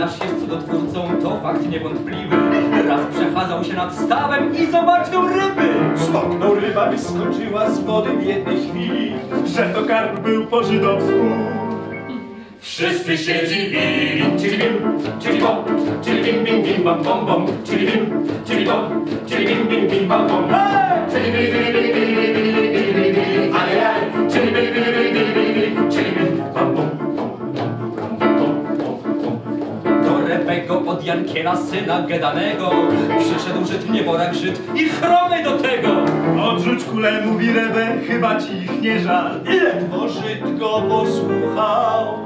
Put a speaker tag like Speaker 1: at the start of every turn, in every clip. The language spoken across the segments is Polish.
Speaker 1: Nasz jest cudotwórcą, to fakt niewątpliwy. Raz przechadzał się nad stawem i zobaczył ryby.
Speaker 2: Smoknął ryba, wyskoczyła z wody w jednej chwili, że to karp był po żydowsku.
Speaker 1: Wszyscy się dziwili, czyli bim, czyli bom, czyli bim, bim, bim, bam, bom, bom, czyli bim, czyli bom, czyli bim, bim, bim, bam, bom, czyli bim, bim, bim, bim, bim, bim, bim, bim, Jankiela, syna Gedanego, przyszedł Żyd, nieborak Żyd i chromy do tego.
Speaker 2: Odrzuć kulę, mówi Rebe, chyba ci ich nie żal. Ledwo Żyd go posłuchał.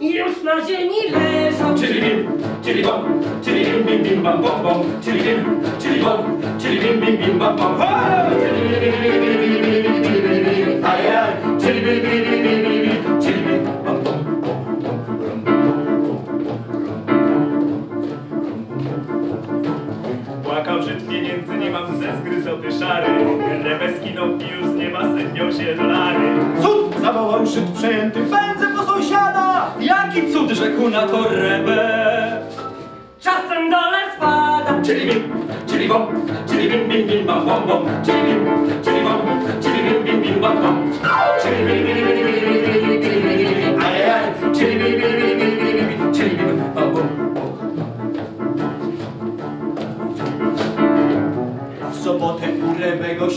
Speaker 3: Już na ziemi leżał.
Speaker 1: Czyli bim, czyli bom, czyli bim, bim, bim, bam, bom, bom, czyli bim, czyli bom, czyli bim, bim, bim, bam, bom, ha!
Speaker 2: Żyd, pieniędzy nie mam, ze zgryzoty szary. Rebe skinął i już z nieba sędzią się dolary. Cud! Zawołał Żyd przejęty, pędzę po sąsiada!
Speaker 1: Jaki cud, rzekł na to Rebe.
Speaker 3: Czasem dole spada.
Speaker 1: Czyli bim, czyli bom, czyli bim, bim, bim, bam, bom, bom, czyli bim, czyli bom, czyli bim, bim, bim, bam, bom, czyli bim, bim, bim, bim, bim, bim,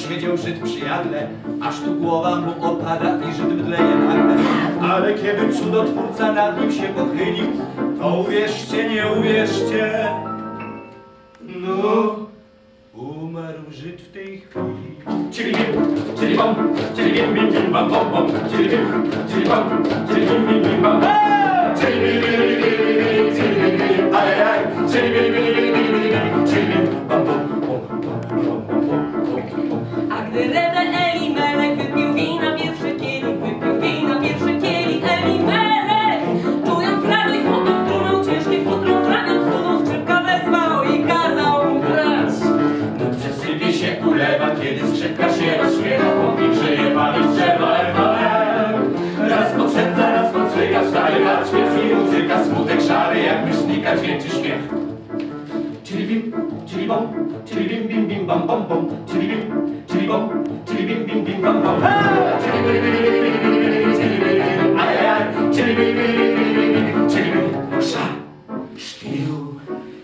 Speaker 2: siedział Żyd przy jadle, aż tu głowa mu opada i Żyd mdleje nagle. Ale kiedy cudotwórca nad nim się pochylił, to uwierzcie, nie uwierzcie, no, umarł Żyd w tej chwili.
Speaker 1: Czyli bim, czyli bom, czyli bim, bim, bim, bam, bom, bom, czyli bim, czyli bom, czyli bim, bim, bim, bam, czyli bim, bim, bim, bim, bim, bim, czyli bim, bim, aj, aj, czyli bim, bim, bim, bim, bim, myślnika dźwięczy śmiech. Czyli bim, czyli bom, czyli bim, bim, bim, bam, bom, bom, czyli bim, czyli bom, czyli bim, bim, bim, bam, bom! Czyli bim, bim, bim, bim, bim, bim, czyli bim, aj, aj, aj, czyli bim, bim, bim, bim, bim, czyli bim, sza, sztiu,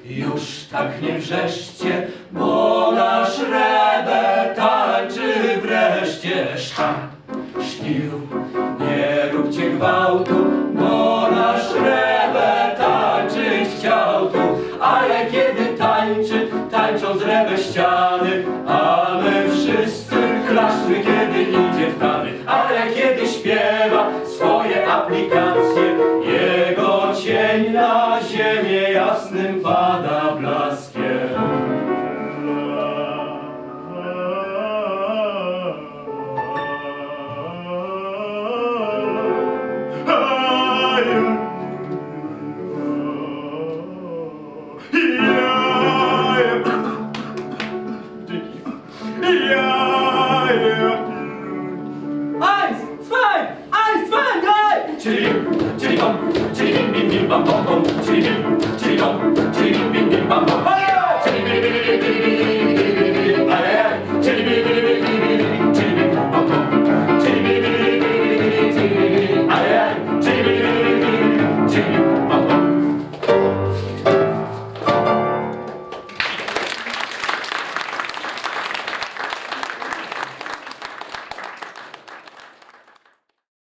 Speaker 1: już tak nie wrzeszcie, bo nasz Rebe tańczy wreszcie, szcha, sztiu, wszyscy klaszczmy, kiedy idzie w tany, ale kiedy śpiewa swoje aplikacje, jego cień na ziemię jasnym pada blaskiem. 지리빔 지리밤 지리빔빔빔밤 범범 지리빔 지리밤 지리빔빔